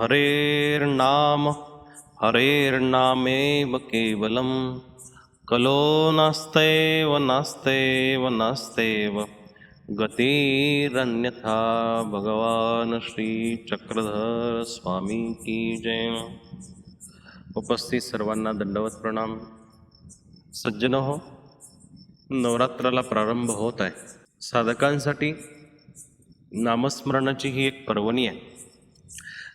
हरेर्नाम हरेर्नामेव केवलं कलो नास्तेव नास्तेव नास्तेव। गतिरन्यथा भगवान श्री चक्रधर स्वामी की जय। उपस्थित सर्वांना दंडवत प्रणाम। सज्जन हो नवरात्राला प्रारंभ होत आहे. साधकांसाठी नामस्मरणाची ही एक पर्वणी आहे.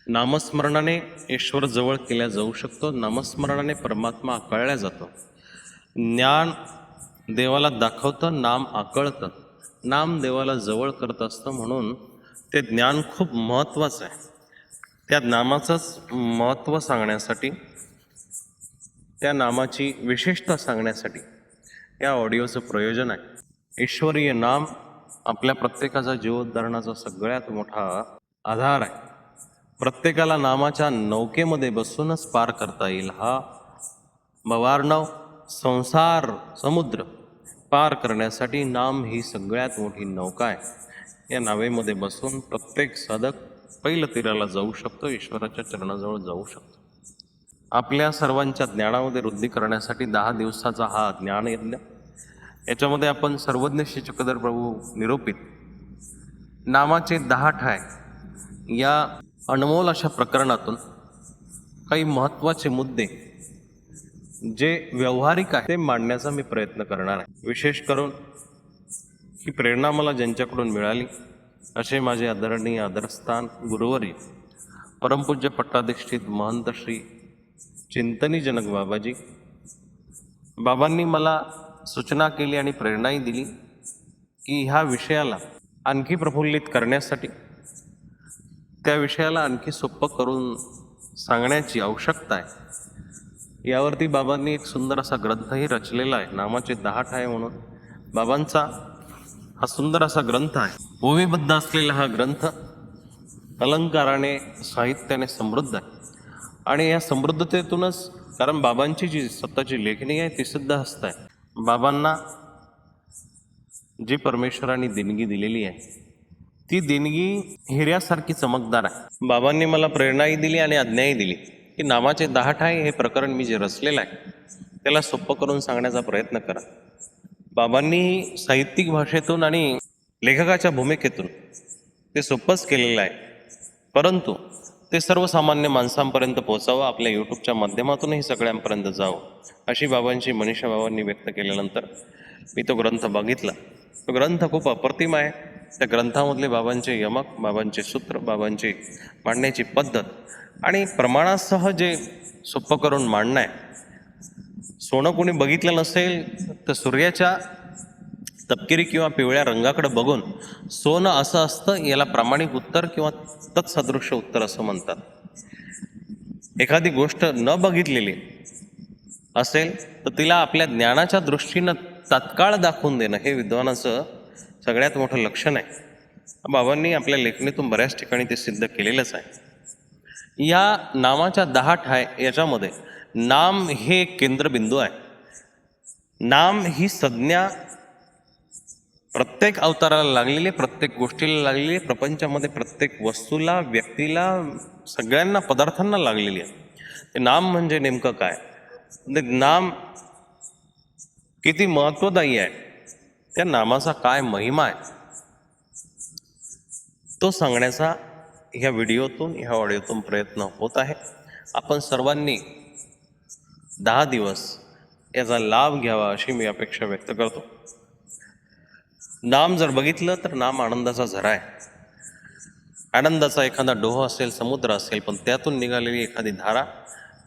नामस्मरणाने ईश्वर जवळ केल्या जाऊ शकतो. नामस्मरणाने परमात्मा आकळल्या जातो. ज्ञान देवाला दाखवतं नाम आकळतं. नाम देवाला जवळ करत असतं म्हणून ते ज्ञान खूप महत्त्वाचं आहे. त्या नामाचंच महत्त्व सांगण्यासाठी त्या नामाची विशेषता सांगण्यासाठी या ऑडिओचं प्रयोजन आहे. ईश्वरीय नाम आपल्या प्रत्येकाचा जीवोद्धारणाचा सगळ्यात मोठा आधार आहे. प्रत्येकाला नामाच्या नौकेमध्ये बसूनच पार करता येईल. हा मवारणव संसार समुद्र पार करण्यासाठी नाम ही सगळ्यात मोठी नौका आहे. या नावेमध्ये बसून प्रत्येक साधक पहिलं तीराला जाऊ शकतो ईश्वराच्या चरणाजवळ जाऊ शकतो. आपल्या सर्वांच्या ज्ञानामध्ये वृद्धी करण्यासाठी दहा दिवसाचा हा ज्ञान यज्ञ. याच्यामध्ये आपण सर्वज्ञ श्री चक्रधर प्रभू निरूपित. नामाचे दहा ठाय. या अनमोल अशा प्रकरणातून काही महत्त्वाचे मुद्दे जे व्यावहारिक आहे ते मांडण्याचा मी प्रयत्न करणार आहे. विशेष करून ही प्रेरणा मला ज्यांच्याकडून मिळाली असे माझे आदरणीय आदरस्थान गुरुवरी परमपूज्य पट्टाधिष्ठित महंत श्री चिंतनीजनक बाबाजी. बाबांनी मला सूचना केली आणि प्रेरणाही दिली की ह्या विषयाला आणखी प्रफुल्लित करण्यासाठी त्या विषयाला आणखी सोपं करून सांगण्याची आवश्यकता आहे. यावरती बाबांनी एक सुंदर असा ग्रंथही रचलेला आहे. नामाचे दहा ठाय म्हणून बाबांचा हा सुंदर असा ग्रंथ आहे. ओवीबद्ध असलेला हा ग्रंथ अलंकाराने साहित्याने समृद्ध आहे. आणि या समृद्धतेतूनच कारण बाबांची जी स्वतःची लेखणी आहे ती सिद्ध हस्त आहे. बाबांना जी परमेश्वराने देणगी दिलेली आहे ती देणगी हिऱ्यासारखी चमकदार आहे. बाबांनी मला प्रेरणाही दिली आणि आज्ञाही दिली की नामाचे दहा ठाई हे प्रकरण मी जे रचलेलं आहे त्याला सोपं करून सांगण्याचा प्रयत्न करा. बाबांनी साहित्यिक भाषेतून आणि लेखकाच्या भूमिकेतून ते सोपंच केलेलं आहे. परंतु ते सर्वसामान्य माणसांपर्यंत पोहोचावं आपल्या यूट्यूबच्या माध्यमातूनही सगळ्यांपर्यंत जावं अशी बाबांची मनीषा बाबांनी व्यक्त केल्यानंतर मी तो ग्रंथ बघितला. तो ग्रंथ खूप अप्रतिम आहे. त्या ग्रंथामधले बाबांचे यमक बाबांचे सूत्र बाबांची मांडण्याची पद्धत आणि प्रमाणासह जे सोपं करून मांडणं आहे. सोनं कोणी बघितलं नसेल तर सूर्याच्या तपकिरी किंवा पिवळ्या रंगाकडे बघून सोनं असं असतं याला प्रामाणिक उत्तर किंवा तत्सदृश्य उत्तर असं म्हणतात. एखादी गोष्ट न बघितलेली असेल तर तिला आपल्या ज्ञानाच्या दृष्टीनं तात्काळ दाखवून देणं हे विद्वानाचं सगळ्यात मोठं लक्षण आहे. बाबांनी आपल्या लेखणीतून बऱ्याच ठिकाणी ते सिद्ध केलेलंच आहे. या नामाच्या दहा ठाय याच्यामध्ये नाम हे एक केंद्रबिंदू आहे. नाम ही संज्ञा प्रत्येक अवताराला लागलेली आहे, प्रत्येक गोष्टीला लागलेली आहे, प्रपंचामध्ये प्रत्येक वस्तूला व्यक्तीला सगळ्यांना पदार्थांना लागलेली आहे. ते नाम म्हणजे नेमकं काय? म्हणजे नाम किती महत्त्वदायी आहे? त्या नामाचा काय महिमा आहे? तो सांगण्याचा ह्या व्हिडिओतून ह्या ऑडिओतून प्रयत्न होत आहे. आपण सर्वांनी दहा दिवस याचा लाभ घ्यावा अशी मी अपेक्षा व्यक्त करतो. नाम जर बघितलं तर नाम आनंदाचा झरा आहे. आनंदाचा एखादा डोह असेल समुद्र असेल पण त्यातून निघालेली एखादी धारा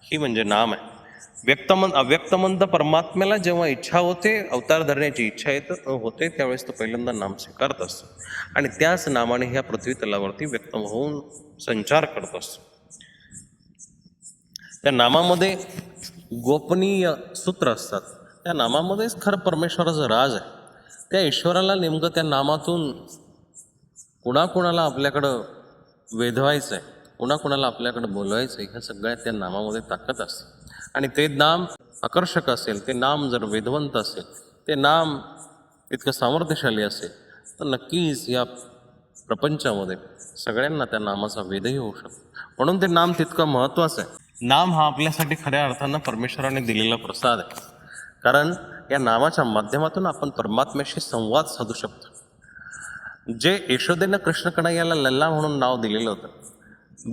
ही म्हणजे नाम आहे. व्यक्तमन अव्यक्तमंत परमात्म्याला जेव्हा इच्छा होते अवतार धरण्याची इच्छा येत होते त्यावेळेस तो पहिल्यांदा नाम स्वीकारत असतो. आणि त्याच नामाने ह्या पृथ्वी तलावरती व्यक्त होऊन संचार करत असतो. त्या नामामध्ये गोपनीय सूत्र असतात. त्या नामामध्येच खरं परमेश्वराचं राज आहे. त्या ईश्वराला नेमकं त्या नामातून कुणाकुणाला आपल्याकडं वेधवायचं आहे कुणाकुणाला आपल्याकडं बोलवायचं आहे ह्या सगळ्या त्या नामामध्ये ताकद असते. आणि ते नाम आकर्षक असेल ते नाम जर वेदवंत असेल ते नाम इतकं सामर्थ्यशाली असेल तर नक्कीच या प्रपंचामध्ये सगळ्यांना त्या नामाचा वेदही होऊ शकतो. म्हणून ते नाम तितकं महत्त्वाचं आहे. नाम हा आपल्यासाठी खऱ्या अर्थानं परमेश्वराने दिलेला प्रसाद आहे. कारण या नामाच्या माध्यमातून आपण परमात्म्याशी संवाद साधू शकतो. जे यशोदेनं कृष्ण याला लल्ला म्हणून नाव दिलेलं होतं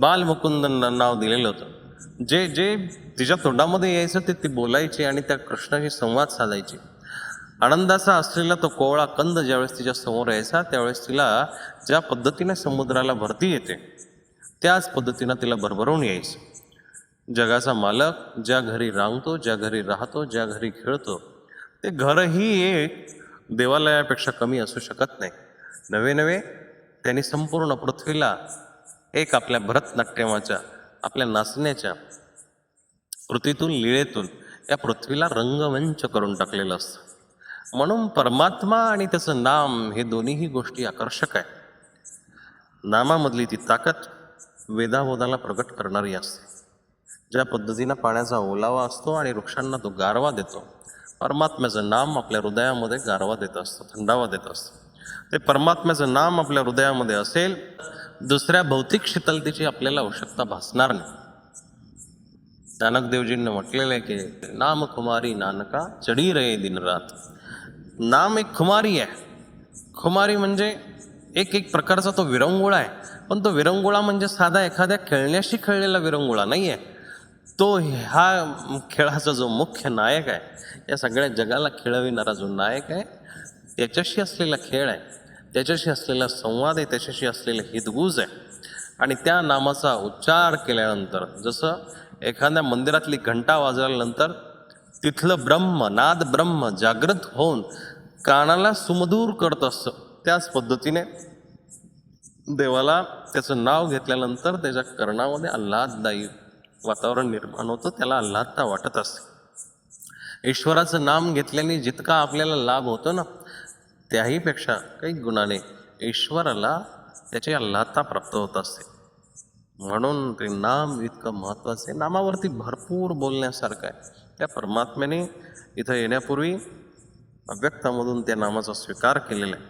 बालमुकुंदनं नाव दिलेलं होतं जे जे तिच्या तोंडामध्ये यायचं ते ती बोलायची आणि त्या कृष्णाशी संवाद साधायची. आनंदाचा असलेला तो कोवळा कंद ज्यावेळेस तिच्या समोर यायचा त्यावेळेस तिला ज्या पद्धतीने समुद्राला भरती येते त्याच पद्धतीनं तिला भरभरून यायचं. जगाचा मालक ज्या घरी रांगतो ज्या घरी राहतो ज्या घरी खेळतो ते घरही एक देवालयापेक्षा कमी असू शकत नाही. नवे नवे त्यांनी संपूर्ण पृथ्वीला एक आपल्या भरतनाट्यमाच्या आपल्या नाचण्याच्या कृतीतून लीळेतून या पृथ्वीला रंगमंच करून टाकलेलं असतं. म्हणून परमात्मा आणि त्याचं नाम हे दोन्हीही गोष्टी आकर्षक आहे नामामधली ती ताकद वेदाबोधाला प्रकट करणारी असते. ज्या पद्धतीनं पाण्याचा ओलावा असतो आणि वृक्षांना तो गारवा देतो परमात्म्याचं नाम आपल्या हृदयामध्ये गारवा देत असतं थंडावा देत असतं. ते परमात्म्याचं नाम आपल्या हृदयामध्ये असेल दुसऱ्या भौतिक शीतलतेची आपल्याला आवश्यकता भासणार नाही. नानकदेवजींनी म्हटलेलं आहे की नाम खुमारी नानका चढी रे दिनरात नाम एक खुमारी आहे. खुमारी म्हणजे एक एक प्रकारचा तो विरंगुळा आहे. पण तो विरंगुळा म्हणजे साधा एखाद्या खेळण्याशी खेळलेला विरंगुळा नाही आहे तो ह्या खेळाचा जो मुख्य नायक आहे या सगळ्या जगाला खेळविणारा जो नायक आहे त्याच्याशी असलेला खेळ आहे त्याच्याशी असलेला संवाद आहे त्याच्याशी असलेलं हितगुज आहे. आणि त्या नामाचा उच्चार केल्यानंतर जसं एखाद्या मंदिरातली घंटा वाजल्यानंतर तिथलं ब्रह्म नाद ब्रह्म जागृत होऊन कानाला सुमधूर करत असतं. त्याच पद्धतीने देवाला त्याचं नाव घेतल्यानंतर त्याच्या कर्णामध्ये आल्हाददायी वातावरण निर्माण होतं त्याला आल्हादता वाटत असते. ईश्वराचं नाम घेतल्याने जितका आपल्याला लाभ होतो ना त्याहीपेक्षा काही गुणाने ईश्वराला त्याची आल्हादता प्राप्त होत असते. म्हणून ते नाम इतकं महत्त्वाचं आहे नामावरती भरपूर बोलण्यासारखं आहे. त्या परमात्म्याने इथं येण्यापूर्वी अव्यक्तामधून त्या नामाचा स्वीकार केलेला आहे.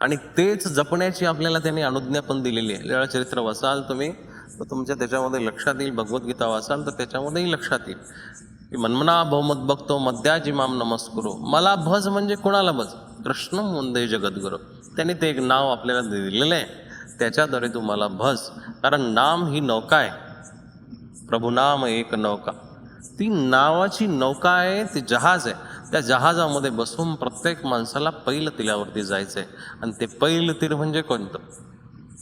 आणि तेच जपण्याची आपल्याला त्यांनी अनुज्ञा पण दिलेली आहे. लीळाचरित्र वाचाल तुम्ही तर तुमच्या त्याच्यामध्ये लक्षात येईल भगवद्गीता वाचाल तर त्याच्यामध्येही लक्षात येईल. मनमना बहुमत बघतो मध्याजिमाम नमस्कुरो. मला भज म्हणजे कोणाला भज? कृष्ण मुंदे जगद्गुरु. त्यांनी ते एक नाव आपल्याला दिलेलं आहे. त्याच्याद्वारे तुम्हाला भज. कारण नाम ही नौका आहे. प्रभुनाम एक नौका. ती नावाची नौका आहे ती जहाज आहे. त्या जहाजामध्ये बसून प्रत्येक माणसाला पैल तिल्यावरती जायचं आहे. आणि ते पैल तीर म्हणजे कोणतं?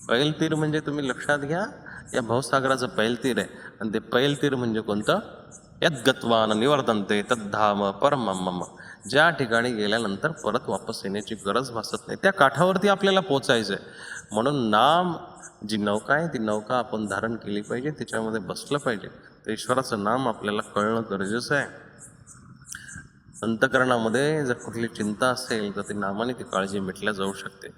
पैल तीर म्हणजे तुम्ही लक्षात घ्या या भवसागराचं पैल तीर आहे. आणि ते पैल तीर म्हणजे कोणतं? यद्गत्वान निवर्धनते तद्धाम परम मम. ज्या ठिकाणी गेल्यानंतर परत वापस येण्याची गरज भासत नाही. त्या काठावरती आपल्याला पोचायचं आहे म्हणून नाम जी नौका आहे ती नौका आपण धारण केली पाहिजे त्याच्यामध्ये बसलं पाहिजे. तर ईश्वराचं नाम आपल्याला कळणं गरजेचं आहे. अंतकरणामध्ये जर कुठली चिंता असेल तर ती नामाने ती काळजी मिटल्या जाऊ शकते.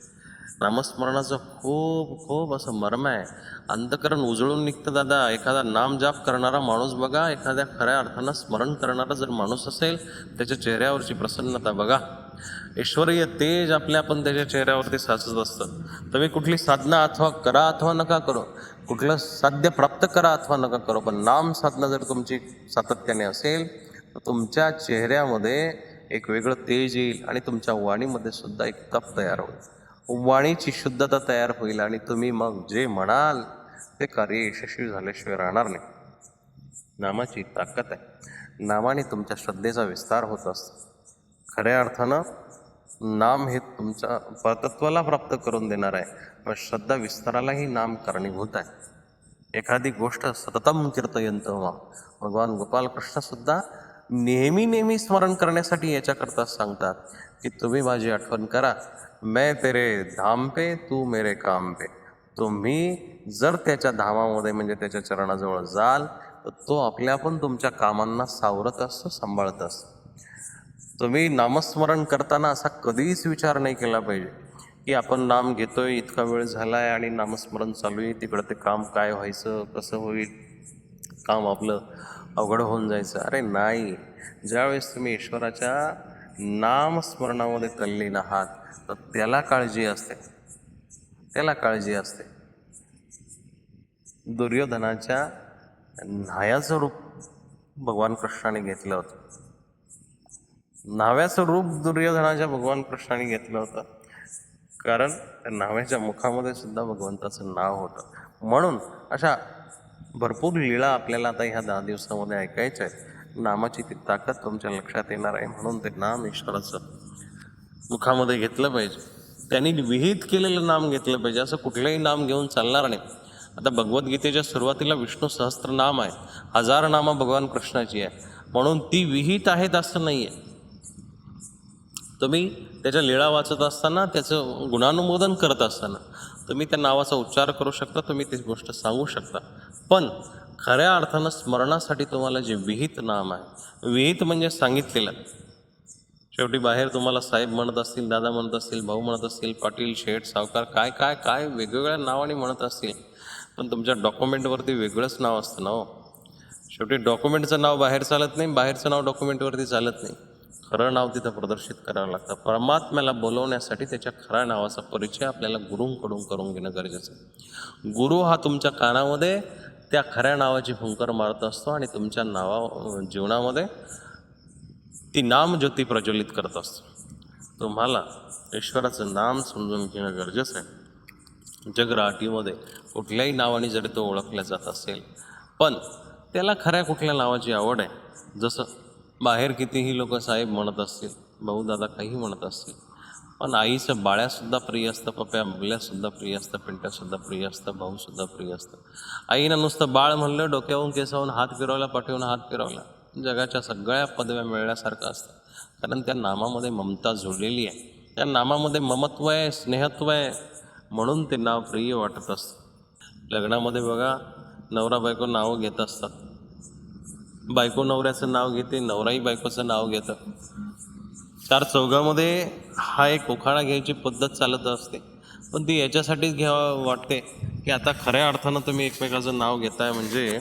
नामस्मरणाचं खूप खूप असं मर्म आहे. अंतकरण उजळून निघतं दादा. एखादा नाम जाप करणारा माणूस बघा. एखाद्या खऱ्या अर्थानं स्मरण करणारा जर माणूस असेल त्याच्या चेहऱ्यावरची प्रसन्नता बघा. ईश्वरीय तेज आपल्या आपण त्याच्या चेहऱ्यावरती साचत असतं. तुम्ही कुठली साधना अथवा करा अथवा नका करो. कुठलं साध्य प्राप्त करा अथवा नका करो. पण नाम साधना जर तुमची सातत्याने असेल तर तुमच्या चेहऱ्यामध्ये एक वेगळं तेज येईल आणि तुमच्या वाणीमध्ये सुद्धा एक तप तयार होईल. वाणीची शुद्धता तयार होईल आणि तुम्ही मग जे म्हणाल ते कार्य यशस्वी झाल्याशिवाय राहणार नाही. नामाची ताकद आहे. नामाने तुमच्या श्रद्धेचा विस्तार होत असतो. खऱ्या अर्थानं नाम हे तुमच्या परतत्वाला प्राप्त करून देणार आहे. पण श्रद्धा विस्तारालाही नाम कारणीभूत आहे. एखादी गोष्ट सततम कीर्तयंत वा भगवान गोपालकृष्णसुद्धा नेहमी नेहमी स्मरण करण्यासाठी याच्याकरता सांगतात की तुम्ही माझी आठवण करा. मैं तेरे धाम पे तू मेरे काम पे. तुम्ही जर त्याच्या धामामध्ये म्हणजे त्याच्या चरणाजवळ जाल तर तो आपल्या पण तुमच्या कामांना सावरत असतो सांभाळत असतो. तुम्ही नामस्मरण करताना असा कधीच विचार नाही केला पाहिजे की आपण नाम घेतोय इतका वेळ झाला आहे आणि नामस्मरण चालू आहे तिकडं ते काम काय व्हायचं कसं होईल काम आपलं अवघड होऊन जायचं. अरे नाही ज्यावेळेस तुम्ही ईश्वराच्या नामस्मरणामध्ये तल्लीन आहात तर त्याला काळजी असते. त्याला काळजी असते. दुर्योधनाच्या न्हायाचं रूप भगवान कृष्णाने घेतलं होतं. न्हाव्याचं रूप दुर्योधनाच्या भगवान कृष्णाने घेतलं होतं. कारण त्या न्हाव्याच्या मुखामध्ये सुद्धा भगवंताचं नाव होतं. म्हणून अशा भरपूर लीळा आपल्याला आता ह्या दहा दिवसामध्ये ऐकायच्या आहेत. नामाची ती ताकद तुमच्या लक्षात येणार आहे. म्हणून ते नाम ईश्वराचं मुखामध्ये घेतलं पाहिजे. त्यांनी विहित केलेलं नाम घेतलं पाहिजे. असं कुठलंही नाम घेऊन चालणार नाही. आता भगवद्गीतेच्या सुरुवातीला विष्णू सहस्त्र नाम आहे. हजार नामं भगवान कृष्णाची आहे. म्हणून ती विहित आहेत असं नाही आहे तुम्ही त्याच्या लीळा वाचत असताना त्याचं गुणानुमोदन करत असताना तुम्ही त्या नावाचा उच्चार करू शकता तुम्ही ती गोष्ट सांगू शकता. पण खऱ्या अर्थानं स्मरणासाठी तुम्हाला जे विहित नाम आहे विहित म्हणजे सांगितलेलं. शेवटी बाहेर तुम्हाला साहेब म्हणत असतील दादा म्हणत असतील भाऊ म्हणत असतील पाटील शेठ सावकार काय काय काय वेगवेगळ्या नावाने म्हणत असतील. पण तुमच्या डॉक्युमेंटवरती वेगळंच नाव असतं ना हो. शेवटी डॉक्युमेंटचं नाव बाहेर चालत नाही बाहेरचं नाव डॉक्युमेंटवरती चालत नाही. खरं नाव तिथं प्रदर्शित करावं लागतं. परमात्म्याला बोलवण्यासाठी त्याच्या खऱ्या नावाचा परिचय आपल्याला गुरुंकडून करून घेणं गरजेचं आहे. गुरु हा तुमच्या कानामध्ये त्या खऱ्या नावाची हुंकर मारत असतो आणि तुमच्या नावा जीवनामध्ये ती नामज्योती प्रज्वलित करत असतो. तुम्हाला ईश्वराचं नाम समजून घेणं गरजेचं आहे. जगराटीमध्ये कुठल्याही नावाने जरी तो ओळखला जात असेल पण त्याला खऱ्या कुठल्या नावाची आवड आहे? जसं बाहेर कितीही लोक साहेब म्हणत असतील भाऊ दादा काही म्हणत असतील पण आईचं बाळ्यासुद्धा प्रिय असतं पप्या मुगल्यासुद्धा प्रिय असतं पिंट्यासुद्धा प्रिय असतं भाऊसुद्धा प्रिय असतं आईनं नुसतं बाळ म्हणलं डोक्यावरून केसावून हात फिरवला पाठवून हात फिरवला. जगाच्या सगळ्या पदव्या मिळण्यासारखं असतं. कारण त्या नामामध्ये ममता जुळलेली आहे. त्या नामामध्ये ममत्व आहे स्नेहत्व आहे म्हणून ते नाव प्रिय वाटत असतं. लग्नामध्ये बघा नवरा बायको नावं घेत असतात. बायको नवऱ्याचं नाव घेते नवराही बायकोचं नाव घेतं. चार चौघामध्ये हा एक उखाणा घ्यायची पद्धत चालत असते. पण ती याच्यासाठीच घ्यावं वाटते की आता खऱ्या अर्थानं तुम्ही एकमेकाचं नाव घेताय म्हणजे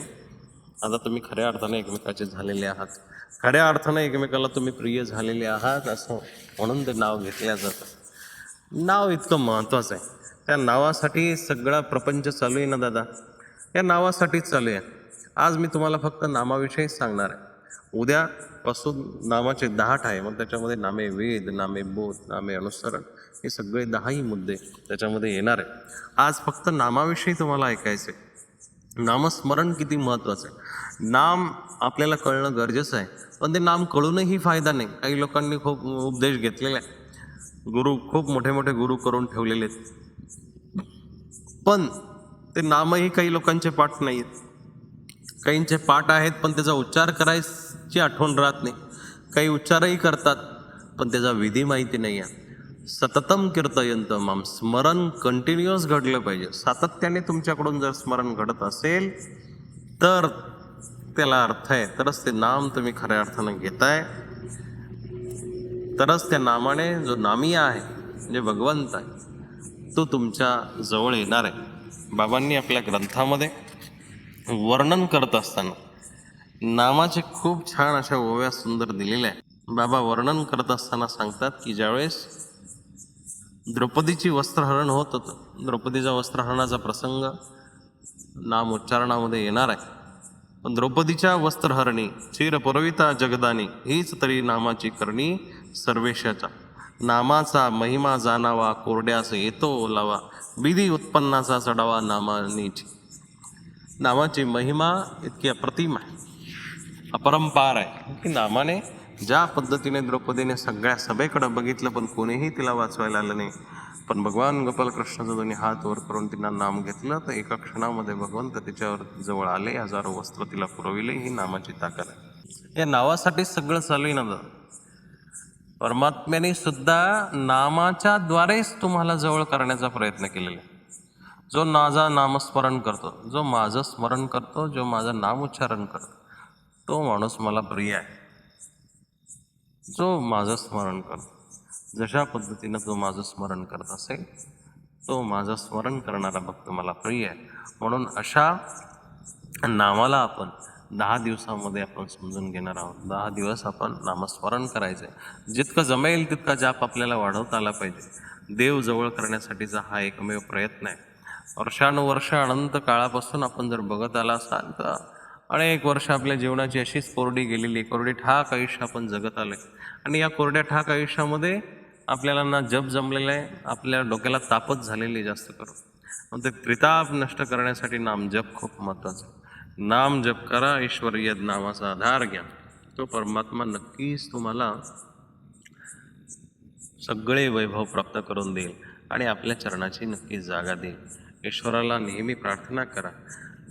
आता तुम्ही खऱ्या अर्थानं एकमेकाचे झालेले आहात. खऱ्या अर्थानं एकमेकाला तुम्ही प्रिय झालेले आहात असं म्हणून ते नाव घेतल्या जातं. नाव इतकं महत्त्वाचं आहे. त्या नावासाठी सगळा प्रपंच चालू आहे ना दादा? या नावासाठीच चालू आहे. आज मी तुम्हाला फक्त नामाविषयीच सांगणार आहे. उद्यापासून नामाचे दहाट आहे मग त्याच्यामध्ये नामे वेद नामे बोध नामे अनुसरण हे सगळे दहाही मुद्दे त्याच्यामध्ये येणार आहे आज फक्त नामाविषयी तुम्हाला ऐकायचं आहे नामस्मरण किती महत्त्वाचं आहे. नाम आपल्याला कळणं गरजेचं आहे पण ते नाम कळूनही फायदा नाही. काही लोकांनी खूप उपदेश घेतलेला आहे गुरु खूप मोठे मोठे गुरु करून ठेवलेले आहेत. पण ते नामही काही लोकांचे पाठ नाही आहेत. काहींचे पाठ आहेत पण त्याचा उच्चार करायची आठवण राहत नाही. काही उच्चारही करतात पण त्याचा विधी माहिती नाही आहे. सततम कीर्तयंत माम. स्मरण कंटिन्युअस घडलं पाहिजे. सातत्याने तुमच्याकडून जर स्मरण घडत असेल तर त्याला अर्थ आहे. तरच ते नाम तुम्ही खऱ्या अर्थानं घेताय. तरच त्या नामाने जो नामी आहे जे भगवंत आहे तो तुमच्या जवळ येणार आहे. बाबांनी आपल्या ग्रंथामध्ये वर्णन करत असताना नामाचे खूप छान अशा ओव्या सुंदर दिलेल्या आहे बाबा वर्णन करत असताना सांगतात की ज्यावेळेस द्रौपदीची वस्त्रहरण होत होतं द्रौपदीचा वस्त्रहरणाचा प्रसंग नाम उच्चारणामध्ये येणार आहे. पण द्रौपदीच्या वस्त्रहरणी चिरपुरविता जगदानी हीच तरी नामाची करणी सर्वेशाचा नामाचा महिमा जाणावा कोरड्यास येतो ओलावा विधी उत्पन्नाचा चढावा नामानीची. नामाची महिमा इतकी अप्रतिम आहे. अपरंपार आहे. की नामाने ज्या पद्धतीने द्रौपदीने सगळ्या सभेकडं बघितलं पण कोणीही तिला वाचवायला आलं नाही. पण भगवान गोपाल कृष्णाचा दोन्ही हात वर करून तिला नाम घेतलं तर एका क्षणामध्ये भगवंत तिच्यावर जवळ आले हजारो वस्त्र तिला पुरविले ही नामाची ताकद आहे. या नावासाठीच सगळं चालू आहे ना परमात्म्याने सुद्धा नामाच्या द्वारेच तुम्हाला जवळ करण्याचा प्रयत्न केलेला आहे. जो माझा नामस्मरण करतो जो माझं स्मरण करतो जो माझं नामोच्चारण करतो तो माणूस मला प्रिय आहे. जो माझं स्मरण करतो. जशा पद्धतीनं तो माझं स्मरण करत असेल तो माझं स्मरण करणारा भक्त मला प्रिय आहे. म्हणून अशा नामाला आपण दहा दिवसामध्ये आपण समजून घेणार आहोत. दहा दिवस आपण नामस्मरण करायचं आहे जितकं जमेल तितका जाप आपल्याला वाढवता आला पाहिजे. देव जवळ करण्यासाठीचा हा एकमेव प्रयत्न आहे. वर्षानुवर्ष अनंत काळापासून आपण जर बघत आला असाल तर अनेक वर्ष आपल्या जीवनाची अशीच कोरडी गेलेली कोरडी ठाक आयुष्य आपण जगत आलोय. आणि या कोरड्या ठाक आयुष्यामध्ये आपल्याला ना जप जमलेलं आहे. आपल्या डोक्याला तापच झालेली आहे जास्त करून. मग ते त्रिताप नष्ट करण्यासाठी नाम जप खूप महत्त्वाचं नाम जप करा ईश्वरीय नामाचा आधार घ्या. तो परमात्मा नक्कीच तुम्हाला सगळे वैभव प्राप्त करून देईल आणि आपल्या चरणाची नक्की जागा देईल. ईश्वराला नेहमी प्रार्थना करा.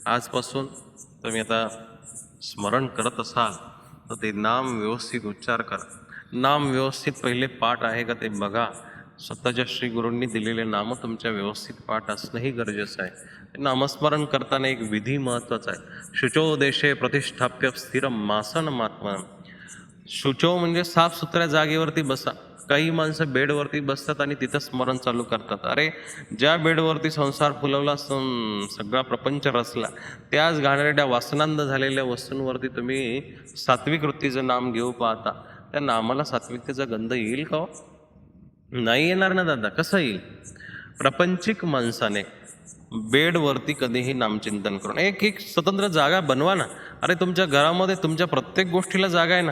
आजपासून तुम्ही आता स्मरण करत असाल तर ते नाम व्यवस्थित उच्चार करा. नाम व्यवस्थित पहिले पाठ आहे का ते बघा. स्वतःच्या श्री गुरूंनी दिलेले नाम तुमच्या व्यवस्थित पाठ असणंही गरजेचं आहे. नामस्मरण करताना एक विधी महत्त्वाचा आहे. शुचो देशे प्रतिष्ठाप्य स्थिर मासन मात्मा शुचो म्हणजे साफसुथऱ्या जागेवरती बसा. काही माणसं बेडवरती बसतात आणि तिथं स्मरण चालू करतात. अरे ज्या बेडवरती संसार फुलवला असून सगळा प्रपंच रचला त्याच घाणेरड्या वासनांद झालेल्या वस्तूंवरती तुम्ही सात्विक वृत्तीचं नाम घेऊ पाहता. त्या नामाला सात्विकतेचा गंध येईल का हो? नाही येणार ना दादा कसं येईल? प्रपंचिक माणसाने बेडवरती कधीही नामचिंतन करून एक एक स्वतंत्र जागा बनवा ना. अरे तुमच्या घरामध्ये तुमच्या प्रत्येक गोष्टीला जागा आहे ना.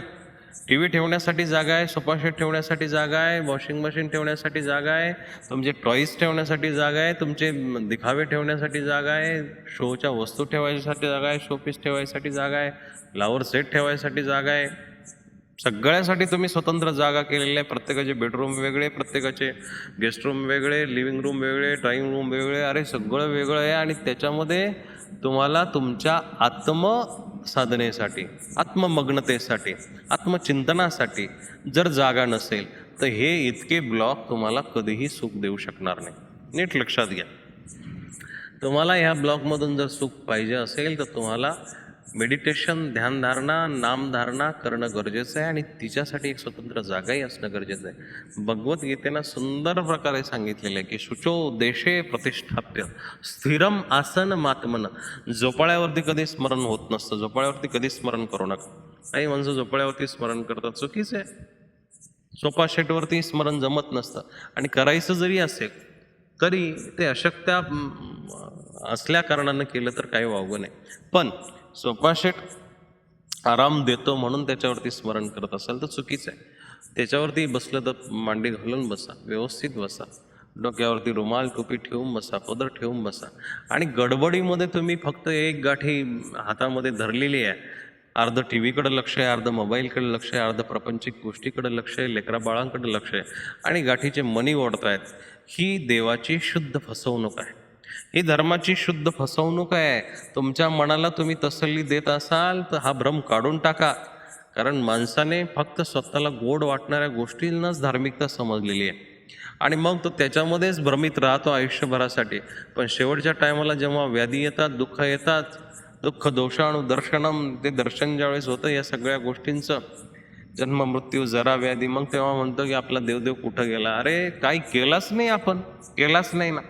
टी व्ही ठेवण्यासाठी जागा आहे सोपाशेट ठेवण्यासाठी जागा आहे वॉशिंग मशीन ठेवण्यासाठी जागा आहे तुमचे टॉईस ठेवण्यासाठी जागा आहे तुमचे दिखावे ठेवण्यासाठी जागा आहे शोच्या वस्तू ठेवायसाठी जागा आहे शोपीस ठेवायसाठी जागा आहे फ्लावर सेट ठेवायसाठी जागा आहे. सगळ्यासाठी तुम्ही स्वतंत्र जागा केलेल्या आहे प्रत्येकाचे बेडरूम वेगळे प्रत्येकाचे गेस्ट रूम वेगळे लिव्हिंग रूम वेगळे ड्रॉइंग रूम वेगळे अरे सगळं वेगळं आहे आणि त्याच्यामध्ये तुम्हाला तुमच्या आत्म साधनेसाठी आत्ममग्नतेसाठी आत्मचिंतनासाठी जर जागा नसेल तर हे इतके ब्लॉक तुम्हाला कधीही सुख देऊ शकणार नाही. नीट लक्षात घ्या. तुम्हाला ह्या ब्लॉकमधून जर सुख पाहिजे असेल तर तुम्हाला मेडिटेशन ध्यानधारणा नामधारणा करणं गरजेचं आहे आणि तिच्यासाठी एक स्वतंत्र जागाही असणं गरजेचं आहे. भगवद्गीतेनं सुंदर प्रकारे सांगितलेलं आहे की शुचो देशे प्रतिष्ठाप्य स्थिरम आसन मात्मन. झोपाळ्यावरती कधी स्मरण होत नसतं झोपाळ्यावरती कधी स्मरण करू नका. काही माणसं झोपाळ्यावरती स्मरण करतात चुकीचं आहे. सोफा सेटवरती स्मरण जमत नसतं आणि करायचं जरी असेल तरी ते अशक्त्या असल्या कारणानं केलं तर काही वावगं नाही. पण सोफा आराम देतो म्हणून त्याच्यावरती स्मरण करत असाल तर चुकीचं आहे. त्याच्यावरती बसलं तर मांडी घालून बसा व्यवस्थित बसा. डोक्यावरती रुमाल टोपी ठेवून बसा पदर ठेवून बसा. आणि गडबडीमध्ये तुम्ही फक्त एक गाठी हातामध्ये धरलेली आहे. अर्ध टी व्हीकडं लक्ष आहे अर्ध मोबाईलकडे लक्ष आहे अर्ध प्रपंचिक गोष्टीकडे लक्ष आहे लेकरा बाळांकडे लक्ष आहे. आणि गाठीचे मनी ओढतायत. ही देवाची शुद्ध फसवणूक आहे. ही धर्माची शुद्ध फसवणूक आहे. तुमच्या मनाला तुम्ही तसल्ली देत असाल तर हा भ्रम काढून टाका. कारण माणसाने फक्त स्वतःला गोड वाटणाऱ्या गोष्टींनाच धार्मिकता समजलेली आहे. आणि मग तो त्याच्यामध्येच भ्रमित राहतो आयुष्यभरासाठी. पण शेवटच्या टायमाला जेव्हा व्याधी येतात दुःख येतात दुःख दोषाणू दर्शनम ते दर्शन ज्यावेळेस होतं या सगळ्या गोष्टींचं जन्म मृत्यू जरा व्याधी मग तेव्हा म्हणतो की आपला देवदेव कुठं गेला? अरे काही केलाच नाही आपण. केलाच नाही ना.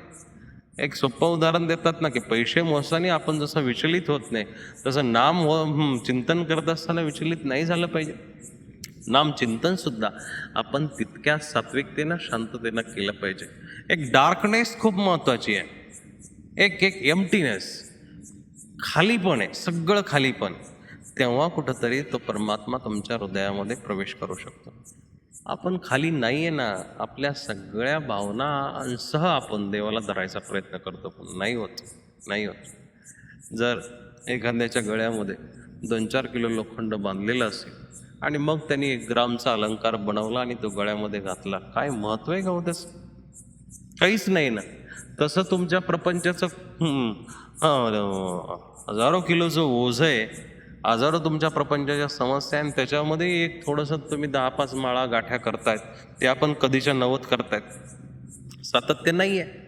एक सोपं उदाहरण देतात ना की पैसे मोजताना आपण जसं विचलित होत नाही तसं नाम व चिंतन करत असताना विचलित नाही झालं पाहिजे. नाम चिंतन सुद्धा आपण तितक्या सात्विकतेनं शांततेनं केलं पाहिजे. एक डार्कनेस खूप महत्त्वाची आहे. एक एक एम्प्टीनेस खालीपण आहे सगळं खालीपण. तेव्हा कुठंतरी तो परमात्मा तुमच्या हृदयामध्ये प्रवेश करू शकतो. आपण खाली नाही आहे ना आपल्या सगळ्या भावनांसह आपण देवाला धरायचा प्रयत्न करतो पण नाही होत नाही होत. जर एखाद्याच्या गळ्यामध्ये दोन चार किलो लोखंड बांधलेलं असेल आणि मग त्यांनी एक ग्रामचा अलंकार बनवला आणि तो गळ्यामध्ये घातला काय महत्त्व आहे का हो काहीच नाही ना. तसं तुमच्या प्रपंचाचं हजारो किलो हजारो किलोचं ओझं आहे. हजारो तुमच्या प्रपंचाच्या समस्या आहे आणि त्याच्यामध्ये एक थोडंसं तुम्ही दहा पाच माळा गाठ्या करतायत ते आपण कधीच्या नवत करतायत. सातत्य नाही आहे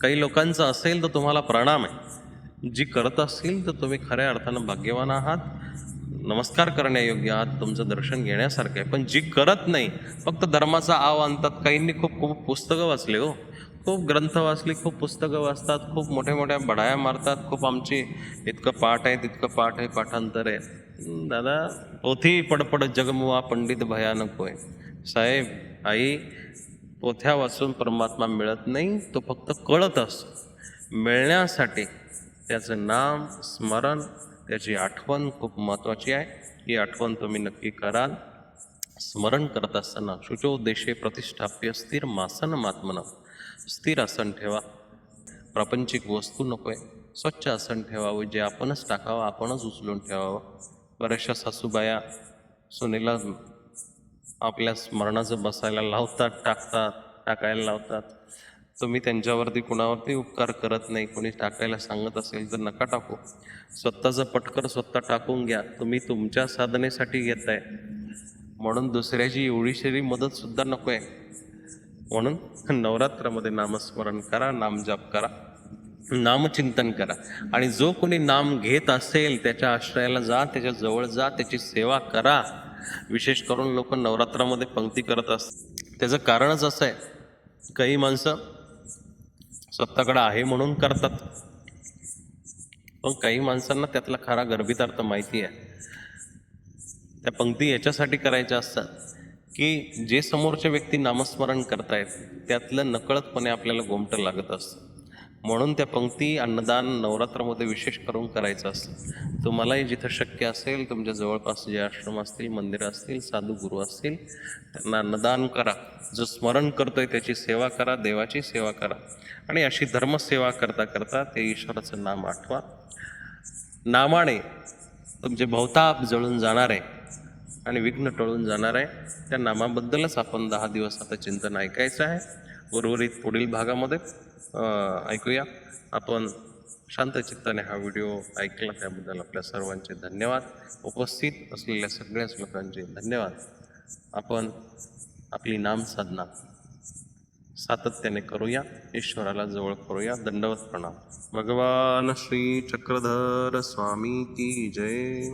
काही लोकांचं असेल तर तुम्हाला प्रणाम आहे. जी करत असतील तर तुम्ही खऱ्या अर्थानं भाग्यवान आहात. नमस्कार करण्यायोग्य आहात तुमचं दर्शन घेण्यासारखं आहे. पण जी करत नाही फक्त धर्माचा आव आणतात. काहींनी खूप खूप पुस्तकं वाचले हो. खूप ग्रंथ वाचले खूप पुस्तकं वाचतात खूप मोठ्या मोठ्या बढाया मारतात खूप आमची इतकं पाठ आहे तितकं पाठ आहे पाठांतर आहे. दादा पोथी पडपड जगमुवा पंडित भयानक होय साहेब आई पोथ्या वाचून परमात्मा मिळत नाही तो फक्त कळत असतो. मिळण्यासाठी त्याचं नाम स्मरण त्याची आठवण खूप महत्त्वाची आहे. ही आठवण तुम्ही नक्की कराल. स्मरण करत असताना शुचो देशे प्रतिष्ठाप्य स्थिर मासन मात्मन स्थिर आसन ठेवा. प्रापंचिक वस्तू नको आहे स्वच्छ आसन ठेवावं. जे आपणच टाकावं आपणच उचलून ठेवावं. बऱ्याचशा सासूबाया सुनेला आपल्या स्मरणाचं बसायला लावतात टाकतात टाकायला लावतात. तुम्ही त्यांच्यावरती कुणावरती उपकार करत नाही. कोणी टाकायला सांगत असेल तर नका टाकू. स्वतःचं पटकर स्वतः टाकून घ्या. तुम्ही तुमच्या साधनेसाठी घेताय. म्हणून दुसऱ्याची एवढीशेरी मदतसुद्धा नको आहे म्हणून नवरात्रामध्ये नामस्मरण करा नामजप करा नामचिंतन करा. आणि जो कोणी नाम घेत असेल त्याच्या आश्रयाला जा त्याच्याजवळ जा त्याची सेवा करा. विशेष करून लोक नवरात्रामध्ये पंक्ती करत असतात त्याचं कारणच असं आहे. काही माणसं स्वतःकडं आहे म्हणून करतात. पण काही माणसांना त्यातला खरा गर्भितार्थ माहिती आहे. त्या पंक्ती याच्यासाठी करायच्या असतात. की जे समोरच्या व्यक्ती नामस्मरण करतायत त्यातलं नकळतपणे आपल्याला गोमटं लागत असतं. म्हणून त्या पंक्ती अन्नदान नवरात्रामध्ये विशेष करून करायचं असतं. तुम्हालाही जिथं शक्य असेल तुमच्या जवळपास जे आश्रम असतील मंदिरं असतील साधू गुरु असतील त्यांना अन्नदान करा. जो स्मरण करतोय त्याची सेवा करा देवाची सेवा करा. आणि अशी धर्मसेवा करता करता ते ईश्वराचं नाम आठवा. नामाने तुमचे भवताप जळून जाणार आहे आणि विघ्न टळून जाणार आहे. त्या नामाबद्दलच आपण दहा दिवस आता चिंतन ऐकायचं आहे. उर्वरित पुढील भागामध्ये ऐकूया. आपण शांत चित्ताने हा व्हिडिओ ऐकला त्याबद्दल आपल्या सर्वांचे धन्यवाद. उपस्थित असलेल्या सगळ्याच लोकांचे धन्यवाद. आपण आपली नामसाधना सातत्याने करूया. ईश्वराला जवळ करूया. दंडवत प्रणाम. भगवान श्री चक्रधर स्वामी की जय.